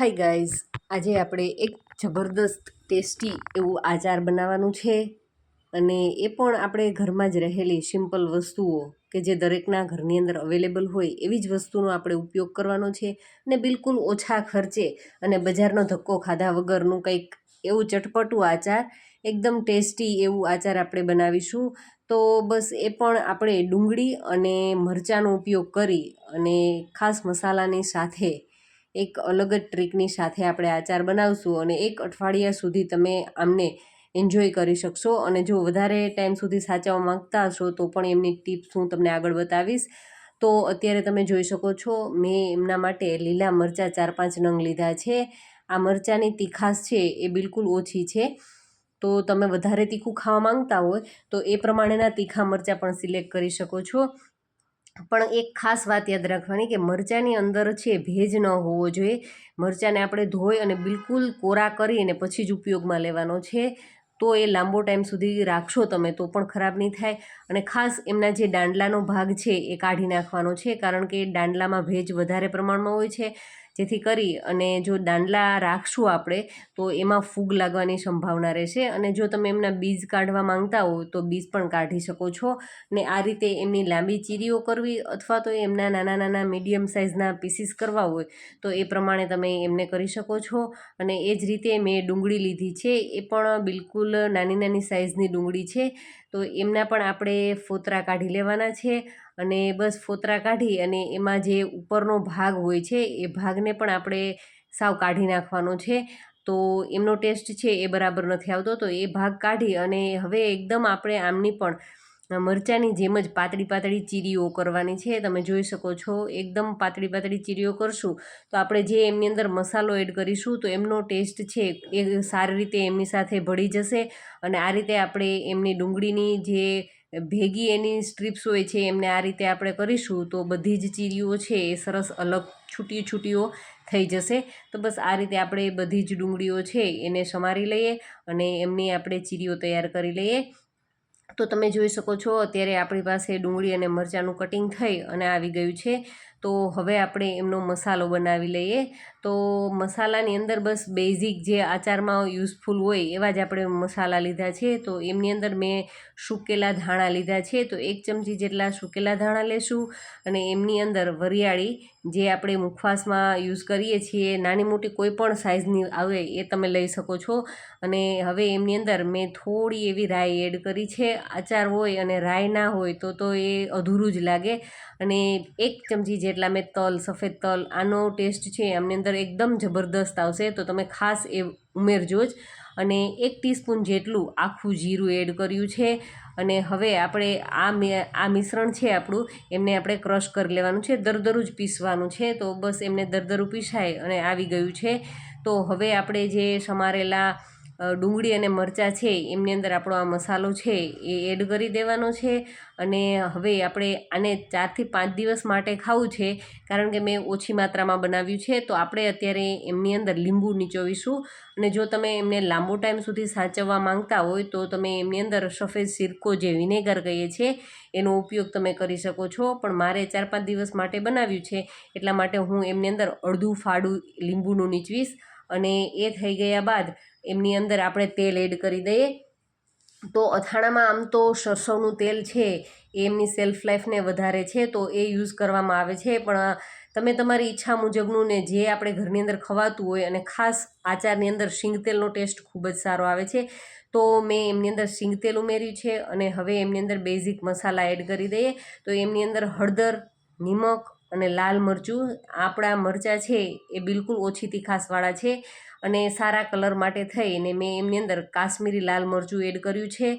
Hi guys, આજે આપણે એક જબરદસ્ત ટેસ્ટી એવું આચાર બનાવવાનું છે અને એ પણ આપણે ઘરમાં જ રહેલી સિમ્પલ વસ્તુઓ કે જે દરેકના ઘરની અંદર અવેલેબલ હોય એવી જ વસ્તુનો આપણે ઉપયોગ કરવાનો છે અને બિલકુલ ઓછા ખર્ચે અને બજારનો ધક્કો ખાધા વગરનું કંઈક એવું ચટપટું આચાર, એકદમ ટેસ્ટી એવું આચાર આપણે બનાવીશું. તો બસ એ પણ આપણે ડુંગળી અને મરચાંનો ઉપયોગ કરી અને ખાસ મસાલાની સાથે એક અલગ જ ટ્રીકની સાથે આપણે આચાર બનાવશું અને એક અઠવાડિયા સુધી તમે આમને એન્જોય કરી શકશો. અને જો વધારે ટાઈમ સુધી સાચવવા માંગતા હશો તો પણ એમની ટિપ્સ હું તમને આગળ બતાવીશ. તો અત્યારે તમે જોઈ શકો છો, મેં એમના માટે લીલા મરચાં ચાર પાંચ નંગ લીધા છે. આ મરચાંની તીખાશ છે એ બિલકુલ ઓછી છે. તો તમે વધારે તીખું ખાવા માંગતા હોય તો એ પ્રમાણેના તીખા મરચાં પણ સિલેક્ટ કરી શકો છો. પણ એક ખાસ વાત યાદ રાખવાની કે મરચાંની અંદર છે ભેજ ન હોવો જોઈએ. મરચાંને આપણે ધોઈ અને બિલકુલ કોરા કરી અને પછી જ ઉપયોગમાં લેવાનો છે. તો એ લાંબો ટાઈમ સુધી રાખશો તમે તો પણ ખરાબ નહીં થાય. અને ખાસ એમના જે દાંડલાનો ભાગ છે એ કાઢી નાખવાનો છે કારણ કે દાંડલામાં ભેજ વધારે પ્રમાણમાં હોય છે. જેથી કરી અને જો દાંડલા રાખશું આપણે, તો એમાં ફૂગ લાગવાની સંભાવના રહેશે. અને જો તમે એમના બીજ કાઢવા માંગતા હો, તો બીજ પણ કાઢી શકો છો. ને આ રીતે એમની લાંબી ચીરીઓ કરવી અથવા તો એમના નાના નાના મીડિયમ સાઇઝના પીસીસ કરવા હોય, તો એ પ્રમાણે તમે એમને કરી શકો છો. અને એ જ રીતે મેં ડુંગળી લીધી છે. એ પણ બિલકુલ નાની નાની સાઇઝની ડુંગળી છે. તો એમના પણ આપણે ફોતરા કાઢી લેવાના છે. અને બસ ફોતરા કાઢી અને એમાં જે ઉપરનો ભાગ હોય છે, એ ભાગને પણ આપણે સાવ કાઢી નાખવાનો છે. તો એમનો ટેસ્ટ છે એ બરાબર નથી આવતો, તો એ ભાગ કાઢી અને હવે એકદમ આપણે આમની પણ મરચાંની જેમ જ પાતળી પાતળી ચીરીઓ કરવાની છે. તમે જોઈ શકો છો, એકદમ પાતળી પાતળી ચીરીઓ કરશું. તો આપણે જે એમની અંદર મસાલો એડ કરીશું, તો એમનો ટેસ્ટ છે એ સારી રીતે એમની સાથે ભળી જશે અને આ રીતે આપણે એમની ડુંગળીની જે ભેગી એની સ્ટ્રીપ્સ હોય છે, એમને આ રીતે આપણે કરીશું, તો બધી જ ચીરીઓ છે એ સરસ અલગ છૂટી છૂટીઓ થઈ જશે. તો બસ આ રીતે આપણે બધી જ ડુંગળીઓ છે એને સમારી લઈએ અને એમની આપણે ચીરીઓ તૈયાર કરી લઈએ. તો તમે જોઈ શકો છો, અત્યારે આપણી પાસે ડુંગળી અને મરચાંનું કટિંગ થઈ અને આવી ગયું છે. તો હવે આપણે એમનો મસાલો બનાવી લઈએ. તો મસાલાની અંદર બસ બેઝિક જે આચારમાં યુઝફુલ હોય એવા જ આપણે મસાલા લીધા છે. તો એમની અંદર મેં સૂકેલા ધાણા લીધા છે. તો એક ચમચી જેટલા સૂકેલા ધાણા લેશું અને એમની અંદર વરિયાળી જે આપણે મુખવાસમાં યુઝ કરીએ છીએ, નાની મોટી કોઈ પણ સાઇઝની આવે એ તમે લઈ શકો છો. અને હવે એમની અંદર મેં થોડી એવી રાઈ એડ કરી છે. આચાર હોય અને રાઈ ના હોય તો તો એ અધૂરું જ લાગે. અને એક ચમચી જેટલા મેં તલ, સફેદ તલ, આનો ટેસ્ટ છે એમની અંદર એકદમ જબરદસ્ત આવશે. તો તમે ખાસ એ ઉમેરજો જ. અને એક ટીસ્પૂન જેટલું આખું જીરું એડ કર્યું છે. અને હવે આપણે આ આ મિશ્રણ છે આપણું, એમને આપણે ક્રશ કરી લેવાનું છે. દરદરું જ પીસવાનું છે. તો બસ એમને દરદરું પીસાય અને આવી ગયું છે. તો હવે આપણે જે સમારેલા ડુંગળી અને મરચાં છે, એમની અંદર આપણો આ મસાલો છે, એ એડ કરી દેવાનો છે. અને હવે આપણે આને ચારથી પાંચ દિવસ માટે ખાવું છે, કારણ કે મેં ઓછી માત્રામાં બનાવ્યું છે, તો આપણે અત્યારે એમની અંદર લીંબુ નીચોવીશું. અને જો તમે એમને લાંબો ટાઈમ સુધી સાચવવા માંગતા હોય, તો તમે એમની અંદર સફેદ સિરકો જે વિનેગર કહીએ છીએ એનો ઉપયોગ તમે કરી શકો છો. પણ મારે ચાર પાંચ દિવસ માટે બનાવ્યું છે, એટલા માટે હું એમની અંદર અડધું ફાડું લીંબુનું નીચવીશ. અને એ થઈ ગયા બાદ એમની અંદર આપણે તેલ એડ કરી દઈએ. તો અથાણામાં આમ તો સરસવનું તેલ છે, એ એમની સેલ્ફ લાઈફને વધારે છે, તો એ યુઝ કરવામાં આવે છે. પણ તમે તમારી ઈચ્છા મુજબનું ને જે આપણે ઘરની અંદર ખવાતું હોય અને ખાસ આચારની અંદર શીંગ તેલનો ટેસ્ટ ખૂબ જ સારો આવે છે. તો મેં એમની અંદર શીંગ તેલ ઉમેર્યું છે અને હવે એમની અંદર બેઝિક મસાલા એડ કરી દઈએ. તો એમની અંદર હળદર, નિમક અને લાલ મરચું, આપણા મરચાં છે એ બિલકુલ ઓછી તીખાસવાળા છે અને સારા કલર માટે થઈને મેં એમની અંદર કાશ્મીરી લાલ મરચું એડ કર્યું છે.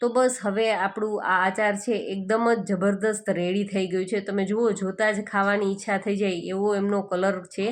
તો બસ હવે આપણું આ આચાર છે એકદમ જ જબરદસ્ત રેડી થઈ ગયું છે. તમે જુઓ, જોતાં જ ખાવાની ઈચ્છા થઈ જાય એવો એમનો કલર છે.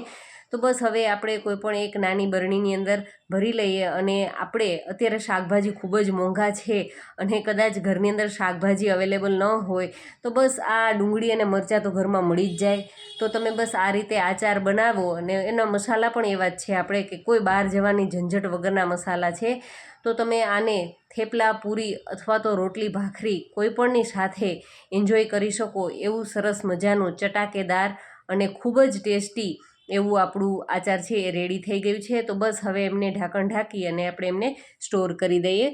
તો બસ હવે આપણે કોઈપણ એક નાની બરણીની અંદર ભરી લઈએ અને આપણે અત્યારે શાકભાજી ખૂબ જ મોંઘા છે અને કદાચ ઘરની અંદર શાકભાજી અવેલેબલ ન હોય, તો બસ આ ડુંગળી અને મરચાં તો ઘરમાં મળી જ જાય. તો તમે બસ આ રીતે આચાર બનાવો અને એના મસાલા પણ એવા જ છે આપણે કે કોઈ બહાર જવાની ઝંઝટ વગરના મસાલા છે. તો તમે આને થેપલા, પૂરી અથવા તો રોટલી, ભાખરી કોઈપણની સાથે એન્જોય કરી શકો એવું સરસ મજાનું ચટાકેદાર અને ખૂબ જ ટેસ્ટી એવું આપણું આચાર છે એ રેડી થઈ ગયું છે. તો બસ હવે એમને ઢાંકણ ઢાંકી અને આપણે એમને સ્ટોર કરી દઈએ.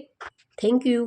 Thank you